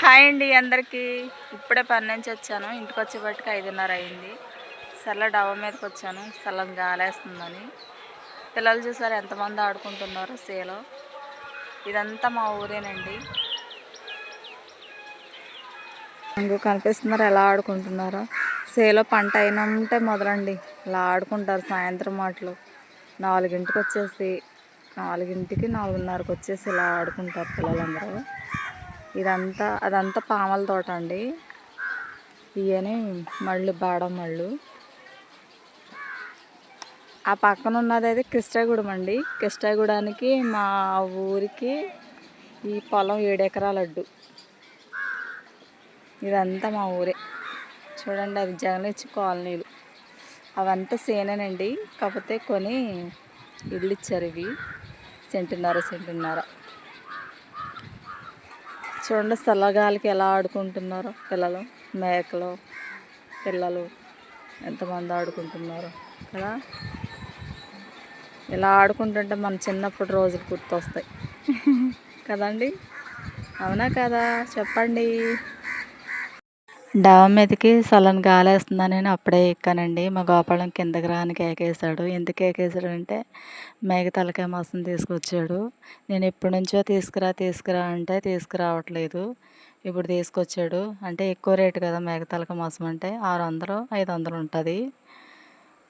Hi అండి అందరికీ. ఇప్పుడే పని నుంచి వచ్చాను. ఇంటికి వచ్చేపటికి ఐదున్నర అయింది. సర్లే డబ్బా మీదకి వచ్చాను. సల్లం గాలేస్తుందని. పిల్లలు చూసారు ఎంతమంది ఆడుకుంటున్నారు సేలో. ఇదంతా మా ఊరేనండి. ఇంకో కనిపిస్తున్నారు ఎలా ఆడుకుంటున్నారో. సేలో పంట అయినంటే మొదలండి. ఇలా ఆడుకుంటారు సాయంత్రం మాటలు. నాలుగింటికి వచ్చేసి నాలుగింటికి నాలుగున్నరకు వచ్చేసి ఇలా ఆడుకుంటారు పిల్లలందరూ. ఇదంతా అదంతా పామల తోట అండి. ఇవనే మళ్ళు బాడం మళ్ళు. ఆ పక్కన ఉన్నది అయితే కృష్ణాగూడెం అండి. కృష్ణాగూడానికి మా ఊరికి ఈ పొలం ఏడెకరాల అడ్డు. ఇదంతా మా ఊరే. చూడండి అది జగనిచ్చి కాలనీలు. అవంతా సేనేనండి. కాకపోతే కొని ఇల్లు ఇచ్చారు ఇవి. సెంటున్నర సెంటున్నర. చూడండి చల్లగాలికి ఎలా ఆడుకుంటున్నారో పిల్లలు మేకలు పిల్లలు ఎంతమంది ఆడుకుంటున్నారో కదా? ఇలా ఆడుకుంటుంటే మన చిన్నప్పుడు రోజులు గుర్తొస్తాయి. కదండి? అవునా కదా? చెప్పండి. డాబా మీదకి సలన్ గాలేస్తుందని నేను అప్పుడే ఎక్కానండి. మా గోపాలం కిందకి రాని కేకేశాడు ఎందుకు కేకేశాడు అంటే మేక తలకాయ మాసం తీసుకొచ్చాడు. నేను ఎప్పటి నుంచో తీసుకురా తీసుకురా అంటే తీసుకురావట్లేదు. ఇప్పుడు తీసుకొచ్చాడు. అంటే ఎక్కువ రేటు కదా మేక తలకాయ మాసం అంటే ఆరు వందలు ఐదు వందలు ఉంటుంది.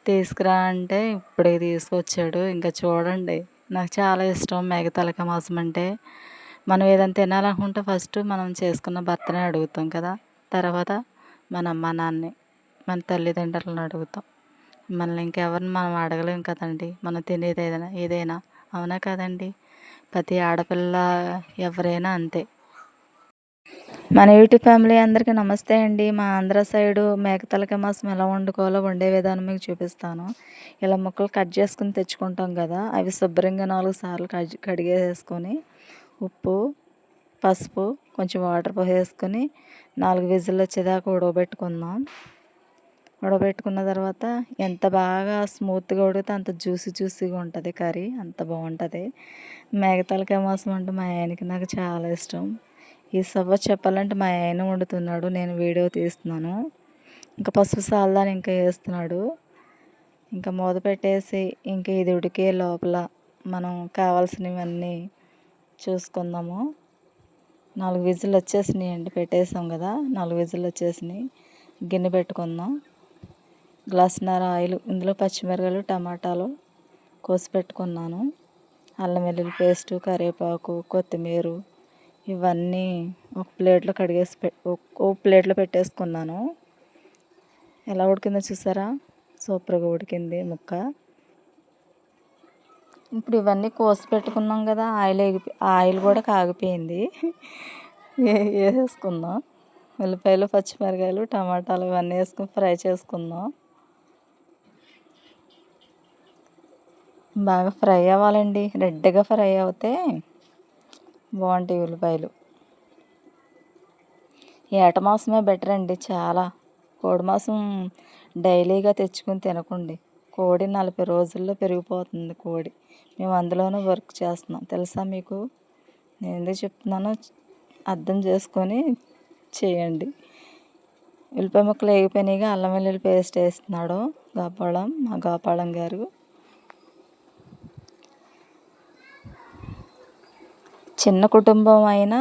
తీసుకురా అంటే ఇప్పుడే తీసుకొచ్చాడు. ఇంకా చూడండి నాకు చాలా ఇష్టం మేక తలకాయ మాసం అంటే. మనం ఏదైనా తినాలనుకుంటే ఫస్ట్ మనం చేసుకున్న భర్తనే అడుగుతాం కదా. తర్వాత మన అమ్మ నాన్నని మన తల్లిదండ్రులను అడుగుతాం. మనల్ని ఇంకెవరిని మనం అడగలేం కదండి. మనం తినేది ఏదైనా ఏదైనా. అవునా కదండి? ప్రతి ఆడపిల్ల ఎవరైనా అంతే. మన యూట్యూబ్ ఫ్యామిలీ అందరికీ నమస్తే అండి. మా ఆంధ్ర సైడు మేకతలక మాసం ఎలా వండుకోవాలో వండే విధానం మీకు చూపిస్తాను. ఇలా ముక్కలు కట్ చేసుకుని తెచ్చుకుంటాం కదా అవి శుభ్రంగా నాలుగు సార్లు కడిగేసుకొని ఉప్పు పసుపు కొంచెం వాటర్ పోసేసుకొని నాలుగు విజిల్లు వచ్చేదాకా ఉడకబెట్టుకుందాం ఉడకబెట్టుకున్న తర్వాత ఎంత బాగా స్మూత్గా ఉడికితే అంత జ్యూసీ జ్యూసీగా ఉంటుంది కర్రీ అంత బాగుంటుంది. మేకతలకాయ మాసం అంటే మా ఆయనకి నాకు చాలా ఇష్టం. ఈ సవ్వ చెప్పాలంటే మా ఆయన వండుతున్నాడు నేను వీడియో తీస్తున్నాను. ఇంకా పసుపు సాల్దాని ఇంకా వేస్తున్నాడు. ఇంకా మూత పెట్టేసి ఇంకా ఇది ఉడికే లోపల మనం కావాల్సినవన్నీ చూసుకుందాము. నాలుగు విజిల్ వచ్చేసినాయి అండి పెట్టేసాం కదా నాలుగు విజిల్ వచ్చేసినాయి. గిన్నె పెట్టుకుందాం. గ్లాసున్నర ఆయిల్ ఇందులో పచ్చిమిరకాయలు టమాటాలు కోసి పెట్టుకున్నాను. అల్లం వెల్లుల్లి పేస్టు కరివేపాకు కొత్తిమీర ఇవన్నీ ఒక ప్లేట్లో కడిగేసి పె ఒక ప్లేట్లో పెట్టేసుకున్నాను. ఎలా ఉడికిందో చూసారా? సూపర్గా ఉడికింది ముక్క. ఇప్పుడు ఇవన్నీ కోసి పెట్టుకున్నాం కదా ఆయిల్ ఎగిపి ఆయిల్ కూడా కాగిపోయింది. వేసేసుకుందాం ఉల్లిపాయలు పచ్చిమిరకాయలు టమాటాలు ఇవన్నీ వేసుకుని ఫ్రై చేసుకుందాం. బాగా ఫ్రై అవ్వాలండి. రెడ్గా ఫ్రై అవుతే బాగుంటాయి ఉల్లిపాయలు. ఏట మాసమే బెటర్ అండి చాలా. కోడి మాసం డైలీగా తెచ్చుకొని తినకండి. కోడి నలభై రోజుల్లో పెరిగిపోతుంది కోడి. మేము అందులోనూ వర్క్ చేస్తున్నాం. తెలుసా మీకు? నేను ఎందుకు చెప్తున్నానో అర్థం చేసుకొని చేయండి. ఉల్లిపాయ ముక్కలు వేగిపోయినాయిగా అల్లం వెల్లుల్లి పేస్ట్ వేస్తున్నాడు గోపాలం మా గోపాలం గారు. చిన్న కుటుంబం అయినా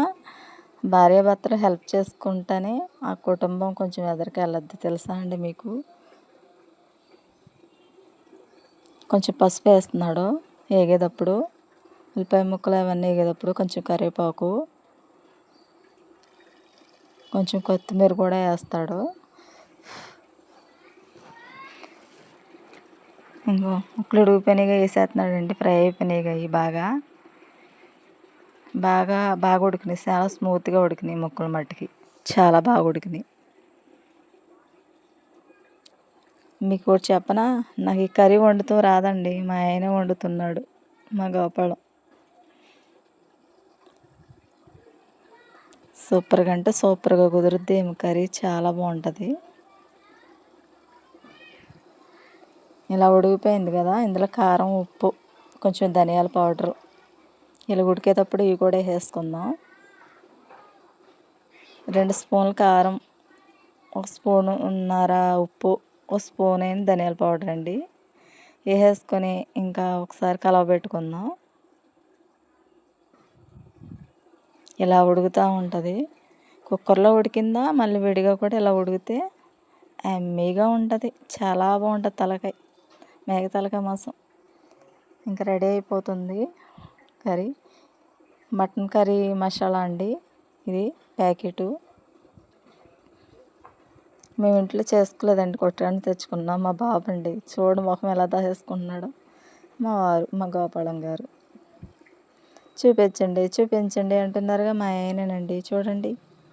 భార్యాభర్తలు హెల్ప్ చేసుకుంటేనే ఆ కుటుంబం కొంచెం ఎదరికి వెళ్ళద్దు తెలుసా అండి మీకు? కొంచెం పసుపు వేస్తున్నాడు వేగేటప్పుడు ఉల్లిపాయ ముక్కలు అవన్నీ వేగేటప్పుడు కొంచెం కరివేపాకు కొంచెం కొత్తిమీర కూడా వేస్తాడు. ఇంకో ముక్కలు ఉడిగిపోయినాయిగా వేసేస్తున్నాడు అండి ఫ్రై ఇవి బాగా. బాగా బాగా ఉడికినాయి చాలా స్మూత్గా ఉడికినాయి ముక్కలు మట్టికి. చాలా బాగా ఉడికినాయి. మీకు కూడా చెప్పనా? నాకు ఈ కర్రీ వండుతూ రాదండి. మా ఆయన వండుతున్నాడు మా గోపాలం. సూపర్గా అంటే సూపర్గా కుదురుద్ది. ఏమి కర్రీ చాలా బాగుంటుంది. ఇలా ఉడిగిపోయింది కదా ఇందులో కారం ఉప్పు కొంచెం ధనియాల పౌడరు. ఇలా ఉడికేటప్పుడు ఇవి కూడా వేసుకుందాం రెండు స్పూన్లు కారం ఒక స్పూన్ ఉన్నర ఉప్పు ఒక స్పూన్ అయిన ధనియాల పౌడర్ అండి. వేసేసుకొని ఇంకా ఒకసారి కలవబెట్టుకుందాం ఇలా ఉడుకుతూ ఉంటుంది. కుక్కర్లో ఉడికిందా మళ్ళీ విడిగా కూడా ఇలా ఉడికితే ఎమ్మీగా ఉంటుంది. చాలా బాగుంటుంది తలకాయ మేక తలకాయ మాసం. ఇంకా రెడీ అయిపోతుంది కర్రీ. మటన్ కర్రీ మసాలా అండి. ఇది ప్యాకెటు. మేము ఇంట్లో చేసుకోలేదండి కొట్టడానికి తెచ్చుకున్నాం. మా బాబు అండి చూడు ముఖం ఎలా దాచేసుకుంటున్నాడో. మా వారు మా గోపాలం గారు. చూపించండి చూపించండి అంటున్నారుగా మా ఆయనేనండి. చూడండి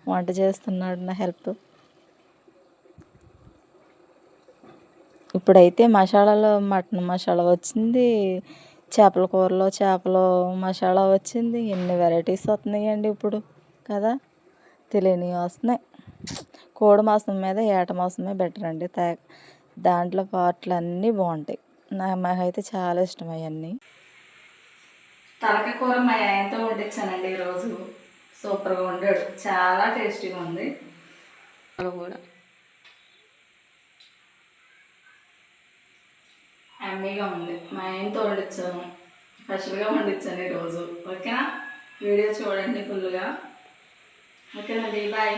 వంట చేస్తున్నాడు నా హెల్ప్. ఇప్పుడైతే మసాలాలో మటన్ మసాలా వచ్చింది చేపల కూరలో చేపలు మసాలా వచ్చింది ఎన్ని వెరైటీస్ వస్తున్నాయండి ఇప్పుడు కదా? తెలియనివి వస్తున్నాయి. కోడి మాంసం మీద ఏట మాంసమే బెటర్ అండి. తా దాంట్లో పార్ట్లు అన్నీ బాగుంటాయి. నా మాకైతే చాలా ఇష్టం అవన్నీ. తలకాయ కూర మా ఆయనతో వండించానండి ఈరోజు. సూపర్గా వండాడు. చాలా టేస్టీగా ఉంది. కూడా. అమ్మీగా ఉంది. మా ఆయనతో వండించాను. స్పెషల్గా వండించాను ఈరోజు. ఓకేనా? వీడియో చూడండి ఫుల్గా. ఓకేనండి బాయ్.